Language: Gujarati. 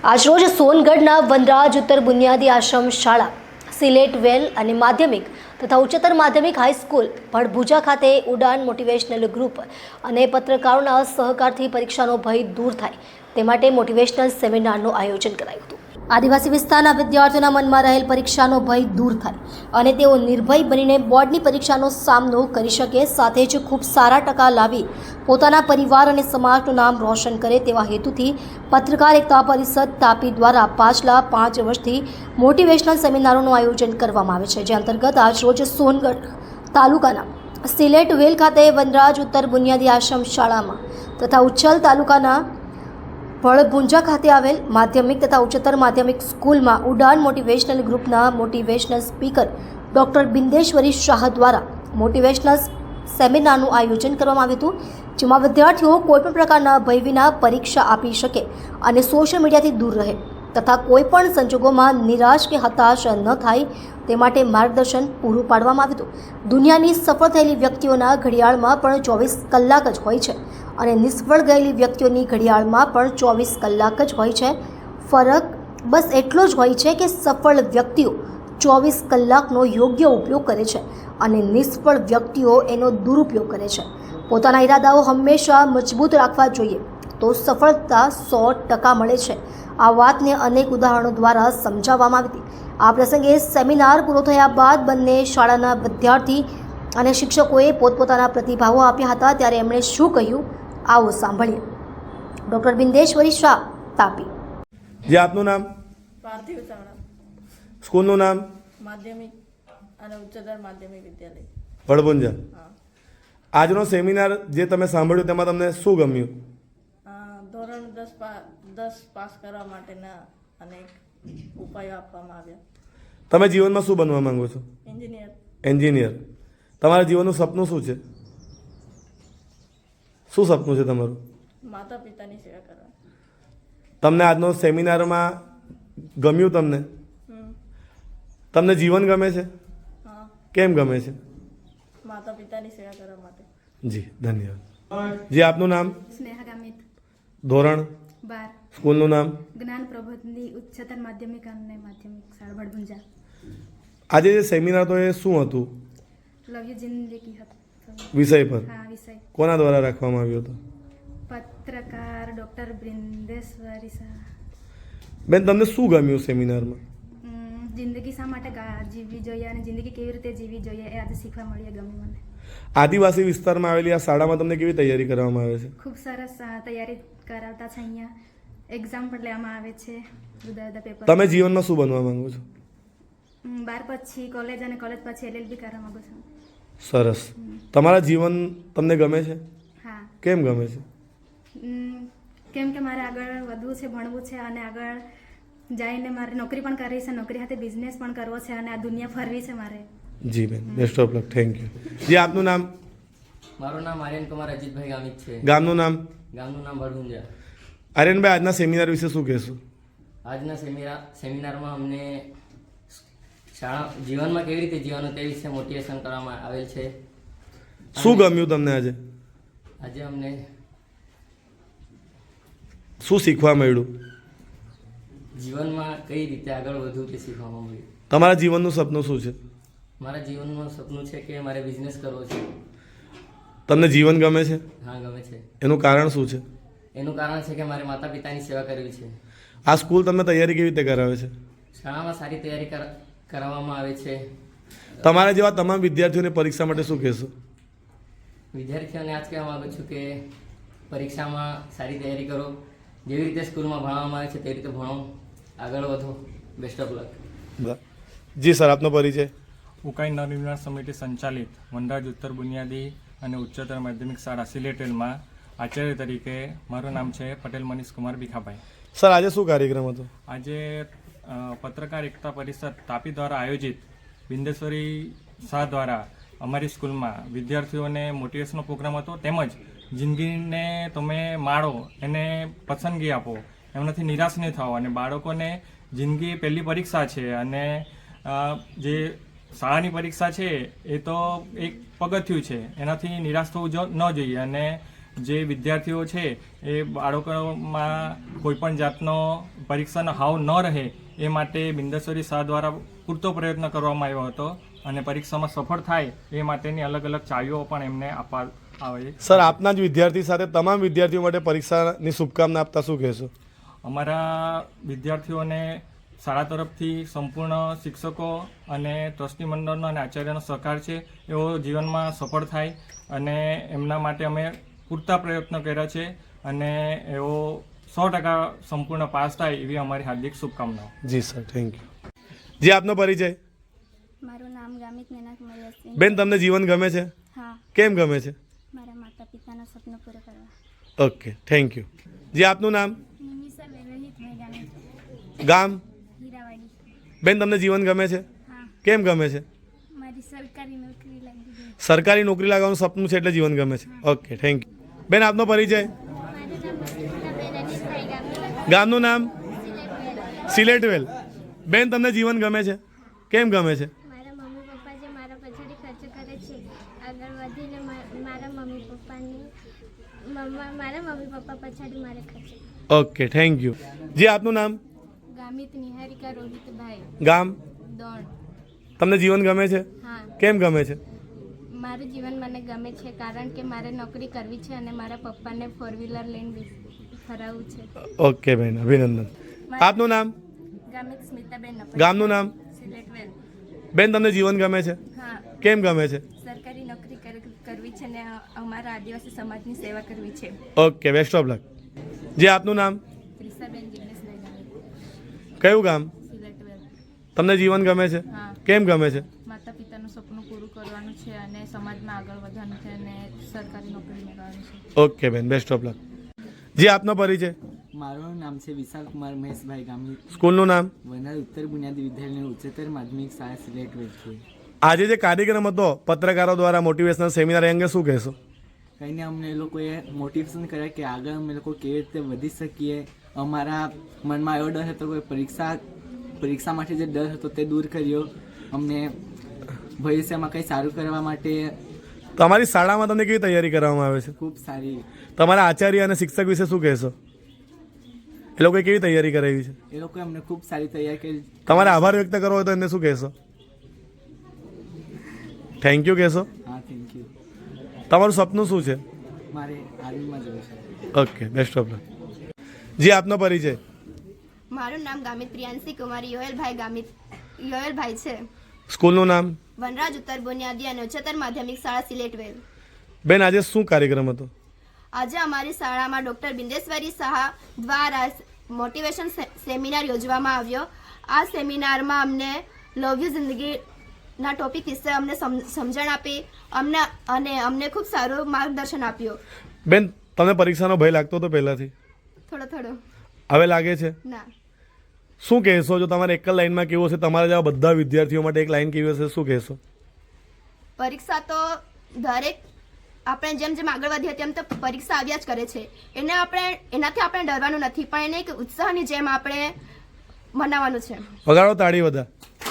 આજરોજ સોનગઢના વનરાજ ઉત્તર બુનિયાદી આશ્રમ શાળા, સિલેટ વેલ અને માધ્યમિક તથા ઉચ્ચતર માધ્યમિક હાઈસ્કૂલ ભડભુજા ખાતે ઉડાન મોટિવેશનલ ગ્રુપ અને પત્રકારોના સહકારથી પરીક્ષાનો ભય દૂર થાય. તે માટે મોટિવેશનલ સેમિનારનું આયોજન કરાયું હતું. આદિવાસી વિસ્તારના વિદ્યાર્થીઓના મનમાં રહેલ પરીક્ષાનો ભય દૂર થાય અને તેઓ નિર્ભય બનીને બોર્ડની પરીક્ષાનો સામનો કરી શકે, સાથે જ ખૂબ સારા ટકા લાવી પોતાના પરિવાર અને સમાજનું નામ રોશન કરે તેવા હેતુથી પત્રકાર એકતા પરિષદ તાપી દ્વારા પાછલા પાંચ વર્ષથી મોટિવેશનલ સેમિનારોનું આયોજન કરવામાં આવે છે, જે અંતર્ગત આજરોજ સોનગઢ તાલુકાના સિલેટ વેલ ખાતે વનરાજ ઉત્તર બુનિયાદી આશ્રમ શાળામાં તથા ઉચ્છલ તાલુકાના ભળભુંજા ખાતે આવેલ માધ્યમિક તથા ઉચ્ચતર માધ્યમિક સ્કૂલમાં ઉડાન મોટિવેશનલ ગ્રુપના motivational speaker doctor Bindeshwari Shah દ્વારા મોટિવેશનલ સેમિનારનું આયોજન કરવામાં આવ્યું હતું, જેમાં વિદ્યાર્થીઓ કોઈપણ પ્રકારના ભય વિના પરીક્ષા આપી શકે અને સોશિયલ મીડિયાથી દૂર રહે તથા કોઈપણ સંજોગોમાં નિરાશ કે હતાશ ન થાય તે માટે માર્ગદર્શન પૂરું પાડવામાં આવ્યું હતું. દુનિયાની સફળ થયેલી વ્યક્તિઓના ઘડિયાળમાં પણ ચોવીસ કલાક જ હોય છે. અને નિષ્ફળ ગયેલી વ્યક્તિઓની ઘડિયાળમાં પણ ચોવીસ કલાક જ હોય છે. ફરક બસ એટલો જ હોય છે કે સફળ વ્યક્તિઓ ચોવીસ કલાકનો યોગ્ય ઉપયોગ કરે છે અને નિષ્ફળ વ્યક્તિઓ એનો દુરુપયોગ કરે છે. પોતાના ઈરાદાઓ હંમેશા મજબૂત રાખવા જોઈએ તો સફળતા સો ટકા મળે છે. આ વાતને અનેક ઉદાહરણો દ્વારા સમજાવવામાં આવી હતી. આ પ્રસંગે સેમિનાર પૂરો થયા બાદ બંને શાળાના વિદ્યાર્થી અને શિક્ષકોએ પોતપોતાના પ્રતિભાવો આપ્યા હતા. ત્યારે એમણે શું કહ્યું? આવો સાંભળીએ. ડૉક્ટર બિંદેશ્વરી શાહ તાપી. જે આપનું નામ? પાર્થિવ શાળા સ્કૂલનું નામ? માધ્યમિક અને ઉચ્ચતર માધ્યમિક વિદ્યાલય. ભડભુંજા હા. આજનો સેમિનાર જે તમે સાંભળ્યું તેમાં તમને શું ગમ્યું? ધોરણ દસ દસ પાસ કરવા માટેના અનેક ઉપાયો આપવામાં આવ્યા. તમે જીવનમાં શું બનવા માંગો છો? એન્જિનિયર. એન્જિનિયર. તમારા જીવનનું સપનું શું છે? શું સપનું છે તમારું? માતા પિતાની સેવા કરવા. તમને આજનો સેમિનારમાં ગમ્યું તમને. તમને જીવન ગમે છે? હા. કેમ ગમે છે? માતા પિતાની સેવા કરવા માટે. જી ધન્યવાદ. જી આપનું નામ? સ્નેહા ગામિત. ધોરણ? બાર. સ્કૂલનું નામ? જ્ઞાન પ્રબોધની ઉચ્ચતર માધ્યમિક અને માધ્યમિક શાળા ભડભુંજા આજે જે સેમિનાર તો એ શું હતું? લવ યુ જિંદગી હતો. વિષય પર? વિષય. કોના દ્વારા રાખવામાં આવ્યો હતો? પત્રકાર ડૉક્ટર બ્રિંદેશ્વરી બેન તમને શું ગમ્યું સેમિનારમાં? જિંદગી શા માટે જીવવી જોઈએ અને જિંદગી કેવી રીતે જીવવી જોઈએ એ આજે શીખવા મળ્યું ગમ્યું મને. આદિવાસી વિસ્તારમાં આવેલી આ શાળામાં તમને કેવી તૈયારી કરવામાં આવે છે? ખૂબ સરસ તૈયારી કરાવતા છે અહીંયા. એક્ઝામ પણ લેવામાં આવે છે જુદા જુદા પેપર તમે જીવનમાં શું બનવા માંગો છો? બાર પછી કોલેજ અને કોલેજ પછી એલએલબી કરવા માંગુ છું. સરસ. તમારા જીવન તમને ગમે છે? હા. કેમ ગમે છે? કેમ કે મારે આગળ વધવું છે ભણવું છે અને આગળ જઈને મારે નોકરી પણ કરવી છે નોકરી સાથે બિઝનેસ પણ કરવો છે અને આ દુનિયા ફરવી છે મારે. જી બેન best of luck thank you જી આપનું નામ? મારું નામ આર્યન કુમાર અજીતભાઈ ગામિત છે. ગામનું નામ? ગામનું નામ વડુંજા આર્યનભાઈ આજના સેમિનાર વિશે શું કહેશો? આજના સેમિનાર સેમિનારમાં અમને શાળા જીવનમાં કેવી રીતે જીવવાનું તે વિશે મોટિવેશન કરવામાં આવેલ છે. શું ગમ્યું તમને આજે? આજે અમને શું શીખવા મળ્યું? જીવનમાં કઈ રીતે આગળ વધવું તે શીખવામાં મળ્યું. તમારા જીવનનું સપનું શું છે? મારા જીવનનું સપનું છે કે મારે બિઝનેસ કરવો છે. તમને જીવન ગમે છે? હા ગમે છે. એનું કારણ શું છે? એનું કારણ છે કે મારે માતા પિતાની સેવા કરવી છે. આ સ્કૂલ તમને તૈયારી કેવી રીતે કરાવે છે? શાળામાં સારી તૈયારી કર- કરાવવામાં આવે છે. તમારા જેવા તમામ વિદ્યાર્થીઓને પરીક્ષા માટે શું કહેશો? વિદ્યાર્થીઓને આજ કહેવા માગું છું કે પરીક્ષામાં સારી તૈયારી કરો. જેવી રીતે સ્કૂલમાં ભણાવવામાં આવે છે તે રીતે ભણો. આગળ વધો. બેસ્ટ ઓફ લક જી સર આપનો પરિચય? ઉકાઈ નવનિર્માણ સમિતિ સંચાલિત વનરાજ ઉત્તર બુનિયાદી અને ઉચ્ચતર માધ્યમિક શાળા સિલેટેલમાં આચાર્ય તરીકે મારું નામ છે પટેલ મનીષ કુમાર ભીખાભાઈ. સર આજે શું કાર્યક્રમ હતો? આજે પત્રકાર એકતા પરિષદ તાપી દ્વારા આયોજિત બિંદેશ્વરી શાહ દ્વારા અમારી સ્કૂલમાં વિદ્યાર્થીઓને મોટિવેશનનો પ્રોગ્રામ હતો તેમજ જિંદગીને તમે માળો એને પસંદગી આપો, એમનાથી નિરાશ નહીં થાઓ અને બાળકોને જિંદગી પહેલી પરીક્ષા છે અને જે શાળાની પરીક્ષા છે એ તો એક પગથિયું છે, એનાથી નિરાશ થવું ન જોઈએ અને જે વિદ્યાર્થીઓ છે એ બાળકોમાં કોઈપણ જાતનો પરીક્ષાનો હાવ ન રહે એ માટે બિંદેશ્વરી શાહ દ્વારા પૂરતો પ્રયત્ન કરવામાં આવ્યો હતો અને પરીક્ષામાં સફળ થાય એ માટેની અલગ અલગ ચાવીઓ પણ એમને આપવા આવે. સર આપના જ વિદ્યાર્થી સાથે તમામ વિદ્યાર્થીઓ માટે પરીક્ષાની શુભકામના આપતા શું કહેશો? અમારા વિદ્યાર્થીઓને શાળા તરફથી સંપૂર્ણ શિક્ષકો અને ટ્રસ્ટી મંડળનો અને આચાર્યનો સહકાર છે એઓ જીવનમાં સફળ થાય અને એમના માટે અમે પૂરતા પ્રયત્ન કર્યા છે અને એઓ સો ટકા સંપૂર્ણ પાસ થાય એવી અમારી હાર્દિક શુભકામનાઓ. જી સર થેન્ક યુ જી આપનો પરિચય? મારું નામ ગામિત મીનાકુમારી અશ્વિન બેન તમને જીવન ગમે છે? હા. કેમ ગમે છે? મારા માતા પિતાના સપનો પૂરું કરવા. ઓકે થેન્ક યુ જી આપનું નામ? ગામ બેન તમને જીવન ગમે છે? કેમ ગમે છે? સરકારી નોકરી લાગી સરકારી નોકરી લાગવાનું સપનું છે એટલે જીવન ગમે છે. ઓકે થેન્ક યુ બેન આપનો પરિચય મારું નામ મસ્તિકાબેન અનિશભાઈ ગામિત ગામનું નામ? સિલેટવેલ બેન તમને જીવન ગમે છે? કેમ ગમે છે? મારા મમ્મી પપ્પા જે મારા પછાડી ખર્ચ કરે છે આગળ વધીને મારા મમ્મી પપ્પાની મમ્મા મારા મમ્મી પપ્પા પછાડી મારે ખર્ચ. Okay thank you. જી આપનું નામ? ગામિત નિહારિકા રોહિતભાઈ. ગામ? તમને જીવન ગમે છે? હા. કેમ ગમે છે? મારું જીવન મને ગમે છે કારણ કે મારે નોકરી કરવી છે અને મારા પપ્પાને ફોર વ્હીલર લઈને છે. ઓકે બેન અભિનંદન. આપનું નામ? ગામિત સ્મિતાબેન ગામનું નામ? બેન તમને જીવન ગમે છે? કેમ ગમે છે? સરકારી નોકરી કરવી છે ને અમારા આદિવાસી સમાજની સેવા કરવી છે. Okay best of luck. જે આપનું નામ? કયું ગામ? તમને જીવન ગમે છે? કેમ ગમે છે? માતા પિતાનું સપનું પૂરું કરવાનું છે અને સમાજમાં આગળ વધવાનું છે અને સરકારી નોકરી મેળવવાનું છે. ઓકે બેન બેસ્ટ ઓફ લક. જી આપનો પરિચય. મારું નામ છે વિશાલ કુમાર મહેશભાઈ ગામિત. સ્કૂલનું નામ? વનાર ઉત્તર બુનિયાદી વિદ્યાલય ઉચ્ચતર માધ્યમિક શાળા સિલેક્ટ છે. આજે જે કાર્યક્રમ હતો પત્રકારો દ્વારા મોટિવેશનલ સેમિનાર અંગે શું કહેશો? કંઈને અમને એ લોકોએ મોટિવેશન કર્યા કે આગળ અમે લોકો કેવી રીતે વધી શકીએ. અમારા મનમાં એવો ડર હતો કે પરીક્ષા પરીક્ષા માટે જે ડર હતો તે દૂર કર્યો. અમને ભવિષ્યમાં કંઈ સારું કરવા માટે તમારી શાળામાં તમને કેવી તૈયારી કરવામાં આવે છે? ખૂબ સારી. તમારા આચાર્ય અને શિક્ષક વિશે શું કહેશો? એ લોકોએ કેવી તૈયારી કરાવી છે? એ લોકોએ અમને ખૂબ સારી તૈયારી કરી. તમારે આભાર વ્યક્ત કરવો હોય તો એમને શું કહેશો? થેન્ક યુ કહેશો? હા થેન્ક યુ તમારું સપનું શું છે? મારે આર્મીમાં જવું છે. ઓકે બેસ્ટ ઓફ લક જી આપનો પરિચય. મારું નામ ગામિત પ્રિયાંશી કુમારી યોયલભાઈ ગામિત યોયલભાઈ છે. સ્કૂલનું નામ? વનરાજ ઉત્તર બુનિયાદી અને ઉચ્ચતર માધ્યમિક શાળા સિલેટવેલ બેન આજે શું કાર્યક્રમ હતો? આજે અમારી શાળામાં ડૉક્ટર બિંદેશ્વરી શાહ દ્વારા મોટિવેશન સેમિનાર યોજવામાં આવ્યો. આ સેમિનારમાં અમને લવ યુ જિંદગીના ટોપિક વિશે અમને સમ- સમજણ આપી અમને અને અમને ખૂબ સારું માર્ગદર્શન આપ્યું. બેન તમને પરીક્ષાનો ભય લાગતો હતો પહેલાંથી? થોડો થોડો. હવે લાગે છે? ના. શું કહેશો? જો તમારે એક જ લાઈનમાં કેવું હશે તમારા જેવા બધા વિદ્યાર્થીઓ માટે એક લાઈન કેવી હશે શું કહેશો? પરીક્ષા તો દરેક આપણે જેમ જેમ આગળ વધીએ તેમ તો પરીક્ષા આવ્યા જ કરે છે. એને આપણે એનાથી આપણે ડરવાનું નથી પણ એને એક ઉત્સાહની જેમ આપણે મનાવવાનું છે. વગાડો તાળી બધા.